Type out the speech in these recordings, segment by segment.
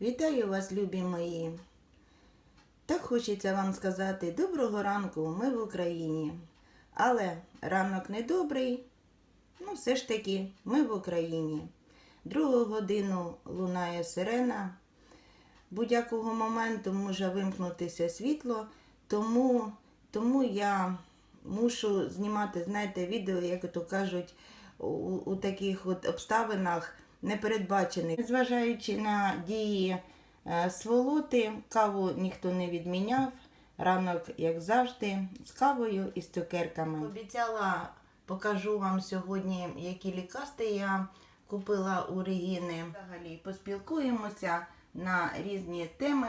Вітаю вас, любі мої. Так хочеться вам сказати доброго ранку, ми в Україні. Але ранок не добрий, ну все ж таки ми в Україні. Другу годину лунає сирена. Будь-якого моменту може вимкнутися світло, тому, тому я мушу знімати, знаєте, відео, як то кажуть, у, у таких от обставинах непередбачених. Незважаючи на дії е, сволоти, каву ніхто не відміняв. Ранок, як завжди, з кавою і з цукерками. Обіцяла, покажу вам сьогодні, які лікарства я купила у Регіни. Взагалі поспілкуємося на різні теми,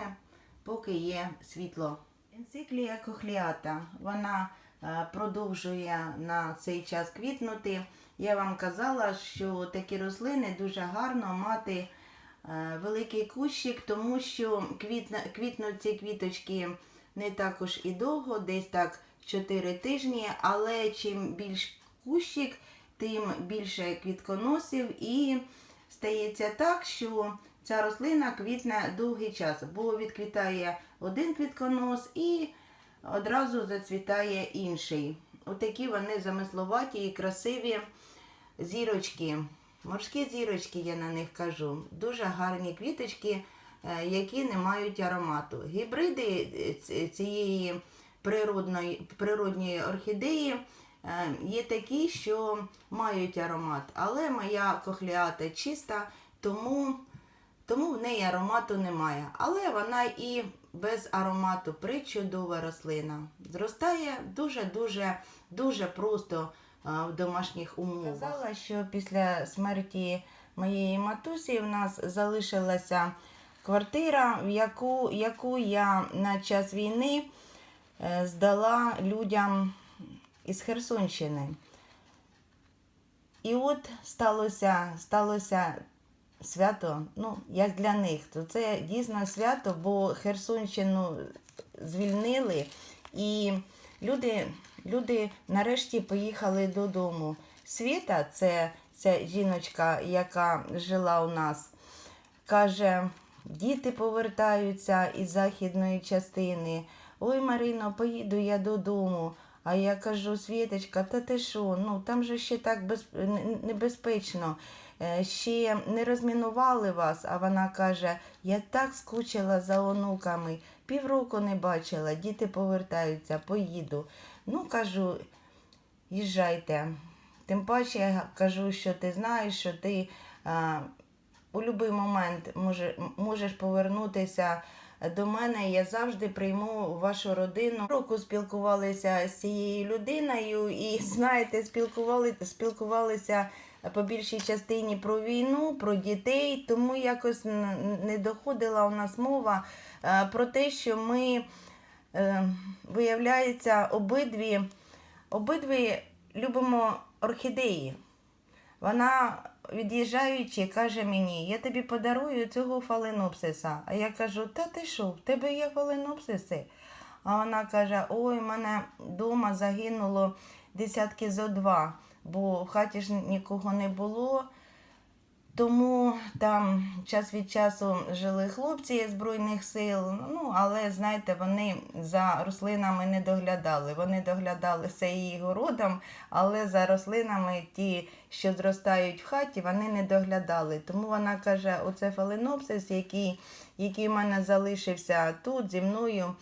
поки є світло. Енциклія кохліата. Вона е, продовжує на цей час квітнути. Я вам казала, що такі рослини дуже гарно мати е, великий кущик, тому що квітнуть ці квіточки не також і довго, десь так 4 тижні, але чим більш кущик, тим більше квітконосів і стається так, що ця рослина квітне довгий час, бо відквітає один квітконос і одразу зацвітає інший. Отакі вони замисловаті і красиві зірочки. Морські зірочки, я на них кажу. Дуже гарні квіточки, е, які не мають аромату. Гібриди е, цієї природної, природньої орхідеї е, є такі, що мають аромат. Але моя кохліата чиста, тому, тому в неї аромату немає. Але вона і без аромату причудова рослина. Зростає дуже-дуже дуже просто в домашніх умовах. Казала, що після смерті моєї матусі в нас залишилася квартира, в яку, яку я на час війни е, здала людям із Херсонщини. І от сталося, сталося свято, ну, як для них, то це дійсно свято, бо Херсонщину звільнили, і люди, люди нарешті поїхали додому. Світа, це ця жіночка, яка жила у нас, каже, діти повертаються із західної частини. Ой, Марино, поїду я додому. А я кажу, Світочка, та ти що? Ну там же ще так без... небезпечно. Е, Ще не розмінували вас, а вона каже, я так скучила за онуками, півроку не бачила, діти повертаються, поїду. Ну, кажу, їжджайте. Тим паче я кажу, що ти знаєш, що ти а, у будь-який момент може, можеш повернутися до мене. Я завжди прийму вашу родину. Року спілкувалися з цією людиною і, знаєте, спілкували, спілкувалися по більшій частині про війну, про дітей, тому якось не доходила у нас мова про те, що ми, виявляється, обидві, обидві любимо орхідеї. Вона, від'їжджаючи, каже мені, я тобі подарую цього фаленопсиса. А я кажу, та ти що, в тебе є фаленопсиси? А вона каже, ой, в мене вдома загинуло десятки зо два, бо в хаті ж нікого не було. Тому там час від часу жили хлопці Збройних сил, ну але знаєте, вони за рослинами не доглядали. Вони доглядали все її городом, але за рослинами, ті, що зростають в хаті, вони не доглядали. Тому вона каже: оце фаленопсис, який, який в мене залишився тут зі мною.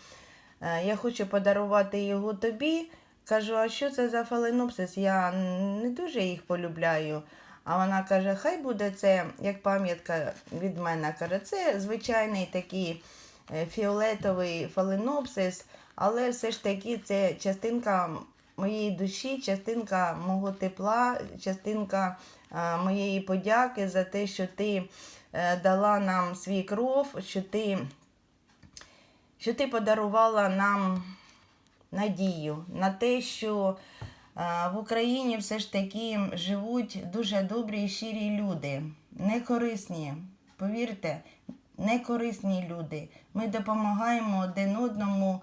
е, Я хочу подарувати його тобі. Кажу, а що це за фаленопсис? Я не дуже їх полюбляю. А вона каже, хай буде це як пам'ятка від мене. Каже, це звичайний такий е, фіолетовий фаленопсис, але все ж таки це частинка моєї душі, частинка мого тепла, частинка е, моєї подяки за те, що ти е, дала нам свій кров, що ти, що ти подарувала нам надію на те, що в Україні все ж таки живуть дуже добрі і щирі люди, некорисні, повірте, некорисні люди. Ми допомагаємо один одному,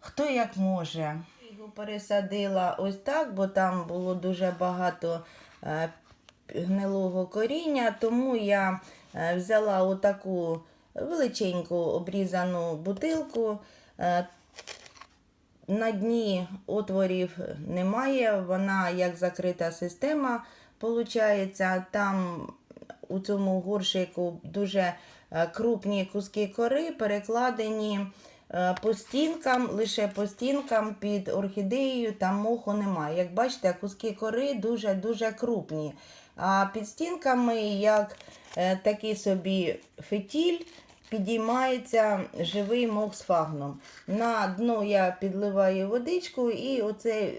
хто як може. Його пересадила ось так, бо там було дуже багато е, гнилого коріння, тому я е, взяла отаку величеньку обрізану бутилку. На дні отворів немає, вона як закрита система. Получається, там у цьому горшику дуже е, крупні куски кори перекладені е, по стінкам, лише по стінкам під орхідеєю, там моху немає. Як бачите, куски кори дуже-дуже крупні. А під стінками, як е, такий собі фетіль, підіймається живий мох з фагном. На дно я підливаю водичку і оце,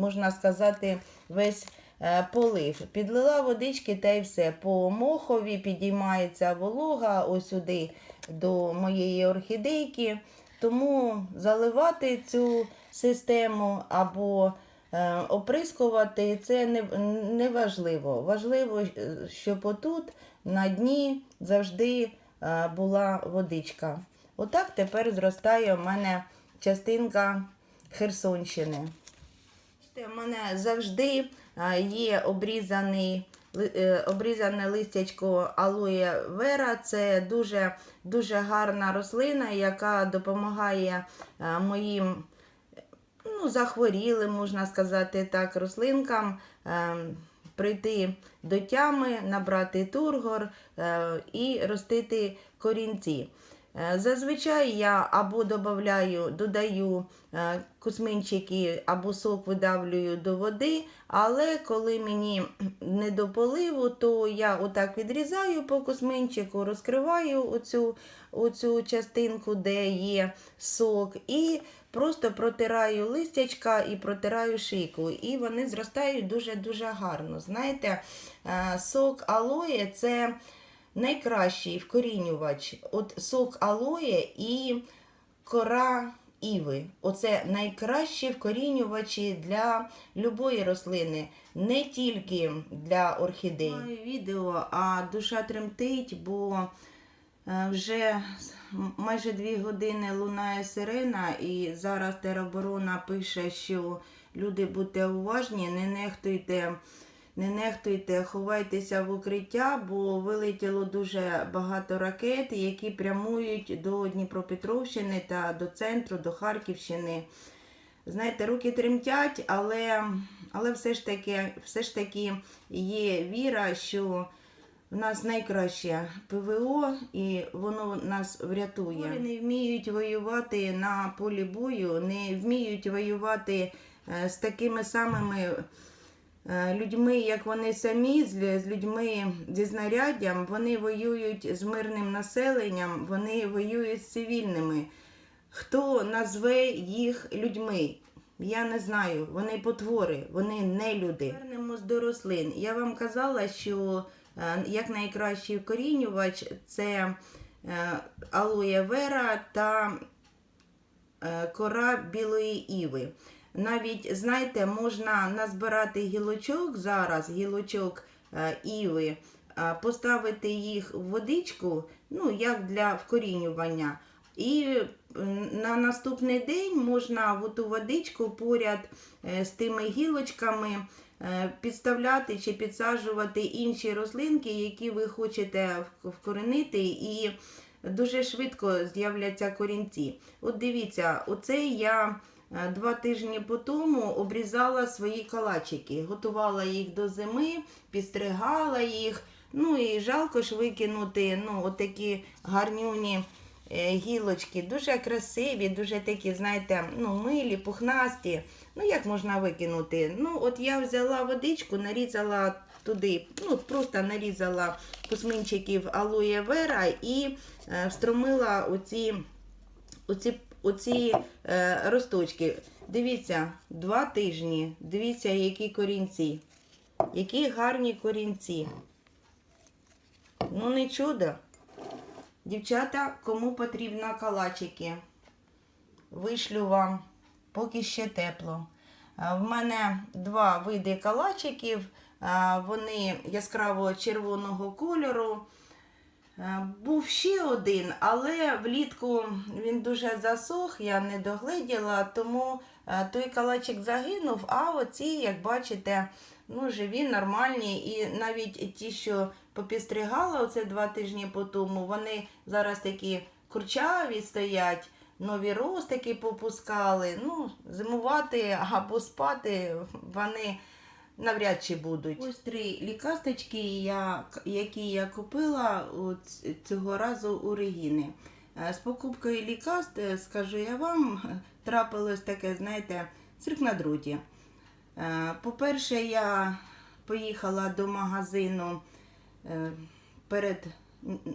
можна сказати, весь е, полив. Підлила водички та й все. По мохові підіймається волога ось сюди до моєї орхідейки. Тому заливати цю систему або е, оприскувати це не, не важливо. Важливо, е, щоб отут на дні завжди була водичка. Отак тепер зростає у мене частинка Херсонщини. У мене завжди е, є обрізаний, е, обрізане листячко алоє вера. Це дуже, дуже гарна рослина, яка допомагає е, моїм ну, захворілим, можна сказати так, рослинкам е, прийти до тями, набрати тургор е, і ростити корінці. Е, Зазвичай я або додаю, додаю е, кусминчики, або сок видавлюю до води, але коли мені не до поливу, то я отак відрізаю по кусминчику, розкриваю оцю, оцю частинку, де є сок, і просто протираю листячка і протираю шийку. І вони зростають дуже-дуже гарно. Знаєте, е, сок алоє це найкращий вкорінювач. От сок алоє і кора іви. Оце найкращі вкорінювачі для любої рослини, не тільки для орхідей. Відео, а душа тремтить, бо е, вже майже дві години лунає сирена, і зараз тероборона пише, що люди будьте уважні, не нехтуйте. Не нехтуйте, ховайтеся в укриття, бо вилетіло дуже багато ракет, які прямують до Дніпропетровщини та до центру, до Харківщини. Знаєте, руки тремтять, але, але все, ж таки, все ж таки є віра, що в нас найкраще ПВО і воно нас врятує. Вони не вміють воювати на полі бою, не вміють воювати е, з такими самими е, людьми, як вони самі, з людьми зі знаряддям. Вони воюють з мирним населенням, вони воюють з цивільними. Хто назве їх людьми? Я не знаю. Вони потвори, вони не люди. Вернемось до рослин. Я вам казала, що як найкращий вкорінювач це е, алоє вера та е, кора білої іви. Навіть, знаєте, можна назбирати гілочок зараз, гілочок е, іви, е, поставити їх в водичку, ну, як для вкорінювання. І на наступний день можна в ту водичку поряд е, з тими гілочками е, підставляти чи підсаджувати інші рослинки, які ви хочете вкоренити, і дуже швидко з'являться корінці. От дивіться, оце я е, два тижні по тому обрізала свої калачики, готувала їх до зими, підстригала їх. Ну і жалко ж викинути ну, отакі гарнюні е, гілочки, дуже красиві, дуже такі, знаєте, ну, милі, пухнасті. Ну, як можна викинути? Ну, от я взяла водичку, нарізала туди, ну, просто нарізала кусминчиків алоє вера і е, встромила оці, оці, оці е, росточки. Дивіться, два тижні. Дивіться, які корінці. Які гарні корінці. Ну, не чудо. Дівчата, кому потрібно калачики, вишлю вам, поки ще тепло. В мене два види калачиків. Вони яскраво червоного кольору. Е, Був ще один, але влітку він дуже засох, я не догледіла, тому е, той калачик загинув, а оці, як бачите, ну, живі, нормальні. І навіть ті, що попістригала оце два тижні по тому. Вони зараз такі курчаві стоять, нові ростики попускали. Ну, зимувати або спати вони навряд чи будуть. Ось три лікасточки, які я купила цього разу у Регіни. Е, З покупкою лікаст, е, скажу я вам, трапилось таке, знаєте, цирк на друті. Е, По-перше, я поїхала до магазину перед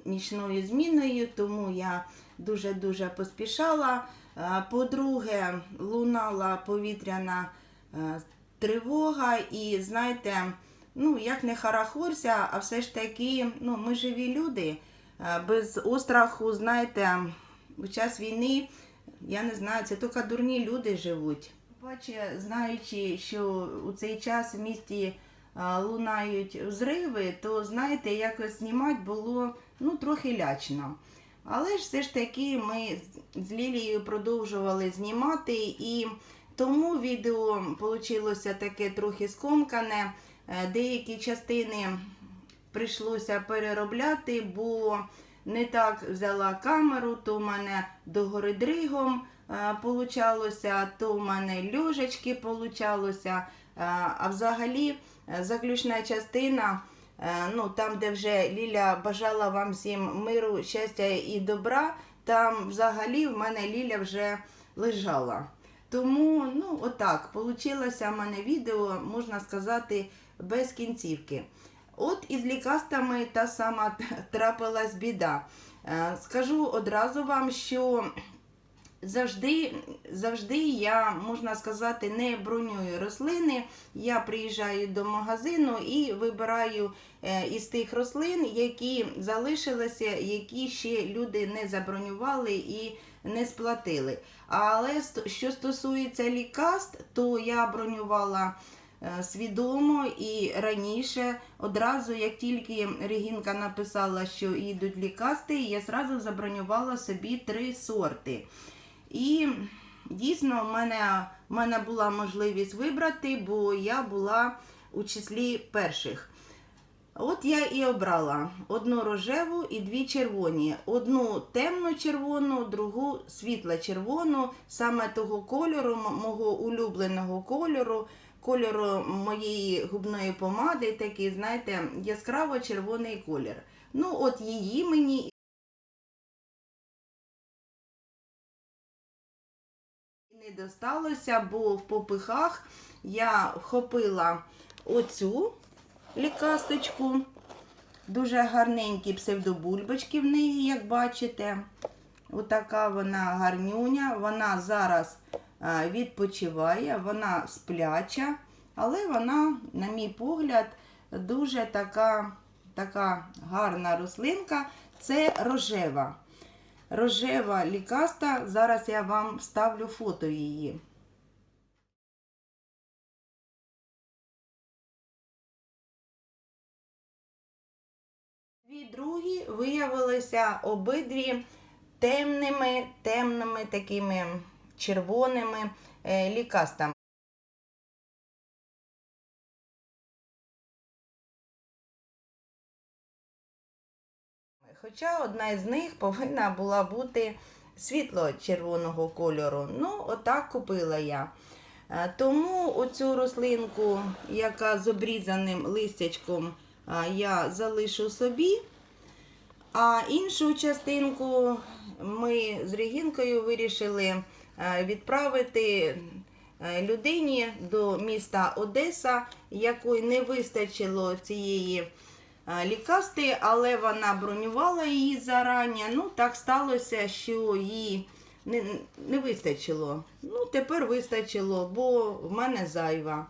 нічною зміною, тому я дуже-дуже поспішала. Е, По-друге, лунала повітряна е, тривога, і знаєте, ну як не харахорся, а все ж таки, ну ми живі люди. Е, Без остраху, знаєте, в час війни, я не знаю, це тільки дурні люди живуть. Бачите, знаючи, що у цей час в місті лунають взриви, то знаєте, якось знімати було ну, трохи лячно. Але ж все ж таки ми з- з Лілією продовжували знімати, і тому відео вийшло таке трохи скомкане. Е, Деякі частини прийшлося переробляти, бо не так взяла камеру, то в мене догори дригом е, получалося, то в мене льожечки получалося. А взагалі е, заключна частина, е, ну там, де вже Ліля бажала вам всім миру, щастя і добра, там взагалі в мене Ліля вже лежала. Тому, ну, отак, получилося в мене відео, можна сказати, без кінцівки. От із лікастами та сама трапилась біда. Е, Скажу одразу вам, що завжди, завжди я, можна сказати, не бронюю рослини. Я приїжджаю до магазину і вибираю е, із тих рослин, які залишилися, які ще люди не забронювали і не сплатили. Але що стосується лікаст, то я бронювала е, свідомо і раніше. Одразу, як тільки Регінка написала, що йдуть лікасти, я зразу забронювала собі три сорти. І дійсно в мене, в мене була можливість вибрати, бо я була у числі перших. От я і обрала одну рожеву і дві червоні. Одну темно-червону, другу світло-червону, саме того кольору, мого улюбленого кольору, кольору моєї губної помади, такий, знаєте, яскраво-червоний колір. Ну, от її мені не досталося, бо в попихах я вхопила оцю лікасточку. Дуже гарненькі псевдобульбочки в неї, як бачите. Отака вона гарнюня. Вона зараз е, відпочиває, вона спляча, але вона, на мій погляд, дуже така, така гарна рослинка. Це рожева. Рожева лікаста. Зараз я вам вставлю фото її. Дві другі виявилися обидві темними, темними такими червоними е, лікастами. Хоча одна із них повинна була бути світло-червоного кольору. Ну, отак купила я. Е, Тому оцю рослинку, яка з обрізаним листячком, я залишу собі. А іншу частинку ми з Регінкою вирішили е, відправити е, людині до міста Одеса, якої не вистачило цієї е, лікасти, але вона бронювала її зарані. Ну, так сталося, що їй не, не вистачило. Ну, тепер вистачило, бо в мене зайва.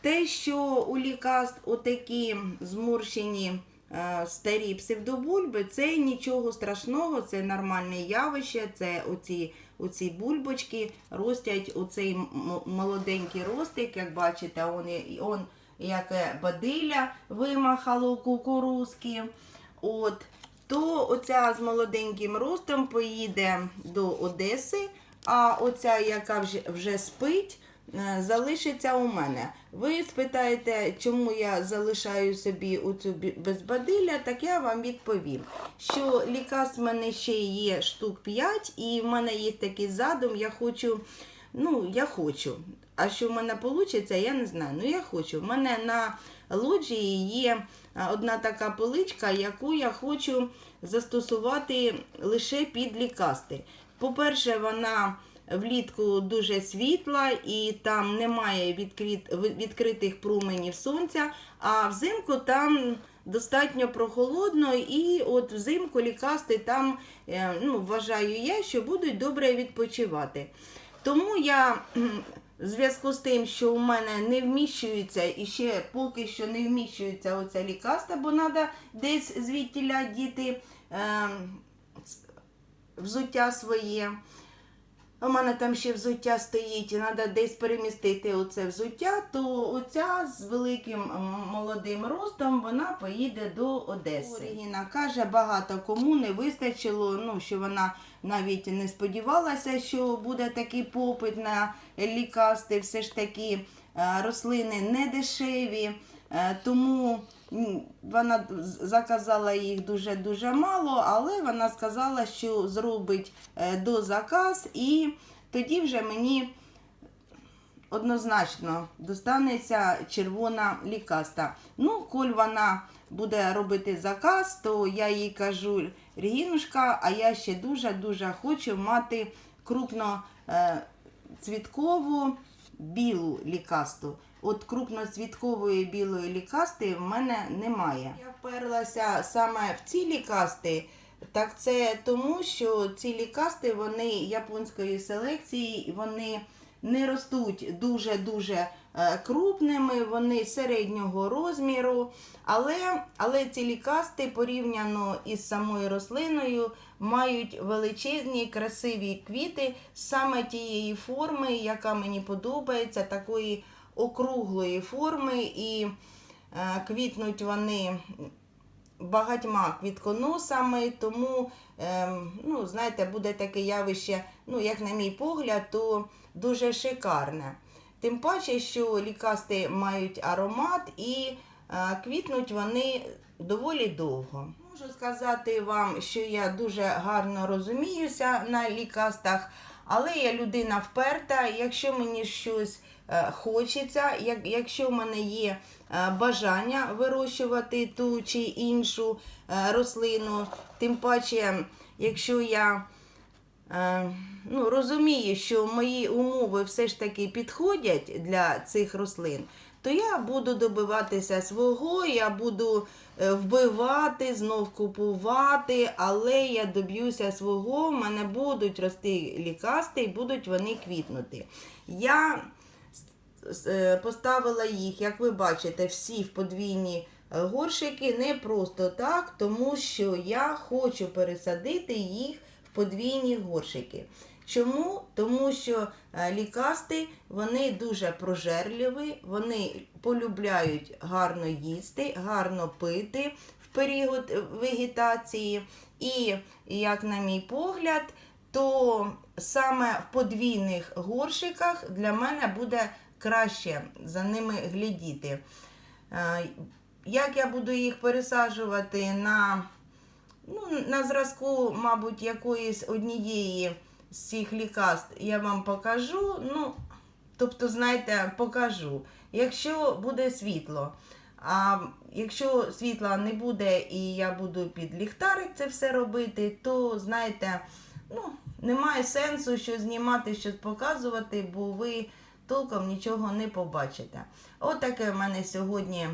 Те, що у лікаст отакі зморщені е, старі псевдобульби, це нічого страшного, це нормальне явище, це оці, оці бульбочки ростять оцей молоденький ростик, як бачите, он, он яке бадилля вимахало кукурузки. От, то оця з молоденьким ростом поїде до Одеси, а оця, яка вже, вже спить, е, залишиться у мене. Ви спитаєте, чому я залишаю собі оцю безбадилля, так я вам відповім, що лікарств в мене ще є штук 5, і в мене є такий задум, я хочу, ну, я хочу. А що в мене вийде, я не знаю. Ну, я хочу. У мене на лоджії є одна така поличка, яку я хочу застосувати лише під лікасти. По-перше, вона влітку дуже світла і там немає відкрит, відкритих променів сонця, а взимку там достатньо прохолодно, і от взимку лікасти там, е, ну, вважаю я, що будуть добре відпочивати. Тому я в зв'язку з тим, що у мене не вміщується і ще поки що не вміщується оця лікаста, бо треба десь звідтіля діти е, взуття своє. У мене там ще взуття стоїть, і треба десь перемістити оце взуття, то оця з великим молодим ростом вона поїде до Одеси. Оригіна каже, багато кому не вистачило, ну що вона навіть не сподівалася, що буде такий попит на лікасти. Все ж таки е, рослини не дешеві, тому вона заказала їх дуже-дуже мало, але вона сказала, що зробить е, до заказ, і тоді вже мені однозначно достанеться червона лікаста. Ну, коль вона буде робити заказ, то я їй кажу, Регінушка, а я ще дуже-дуже хочу мати крупно е, цвіткову білу лікасту. От крупноцвіткової білої лікасти в мене немає. Я вперлася саме в ці лікасти. Так це тому, що ці лікасти вони японської селекції, вони не ростуть дуже-дуже е, крупними, вони середнього розміру. Але, але ці лікасти порівняно із самою рослиною мають величезні красиві квіти саме тієї форми, яка мені подобається, такої округлої форми. І е, квітнуть вони багатьма квітконосами, тому, ем, ну, знаєте, буде таке явище, ну, як на мій погляд, то дуже шикарне. Тим паче, що лікасти мають аромат і е, квітнуть вони доволі довго. Можу сказати вам, що я дуже гарно розуміюся на лікастах, але я людина вперта. Якщо мені щось хочеться, як, якщо в мене є е, бажання вирощувати ту чи іншу е, рослину, тим паче, якщо я е, ну, розумію, що мої умови все ж таки підходять для цих рослин, то я буду добиватися свого, я буду е, вбивати, знов купувати, але я доб'юся свого, в мене будуть рости лікасти і будуть вони квітнути. Я е, поставила їх, як ви бачите, всі в подвійні е, горшики не просто так, тому що я хочу пересадити їх в подвійні горшики. Чому? Тому що е, лікасти вони дуже прожерливі, вони полюбляють гарно їсти, гарно пити в період е, вегетації. І, як на мій погляд, то саме в подвійних горшиках для мене буде краще за ними глядіти. Е, Як я буду їх пересаджувати на, ну, на зразку, мабуть, якоїсь однієї з цих лікаст, я вам покажу. Ну, тобто, знаєте, покажу. Якщо буде світло. А якщо світла не буде і я буду під ліхтарик це все робити, то знаєте, ну, немає сенсу що знімати, щось показувати, бо ви толком нічого не побачите. Отаке в мене сьогодні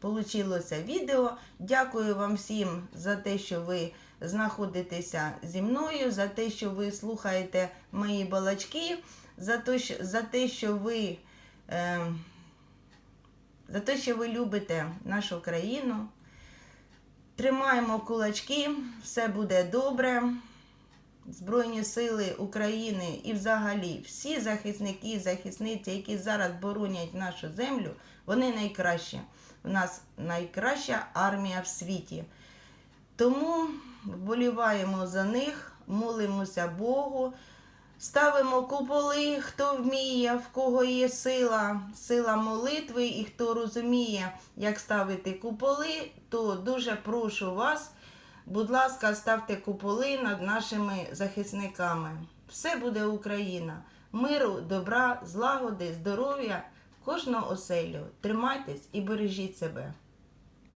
получилося відео. Дякую вам всім за те, що ви знаходитеся зі мною, за те, що ви слухаєте мої балачки, за те, що, за те, що ви. Е, за те, що ви любите нашу країну. Тримаємо кулачки, все буде добре. Збройні сили України і взагалі всі захисники і захисниці, які зараз боронять нашу землю, вони найкращі. У нас найкраща армія в світі. Тому вболіваємо за них, молимося Богу, Ставимо куполи, хто вміє, в кого є сила, сила молитви, і хто розуміє, як ставити куполи, то дуже прошу вас, будь ласка, ставте куполи над нашими захисниками. Все буде Україна. Миру, добра, злагоди, здоров'я, кожного оселю. Тримайтесь і бережіть себе.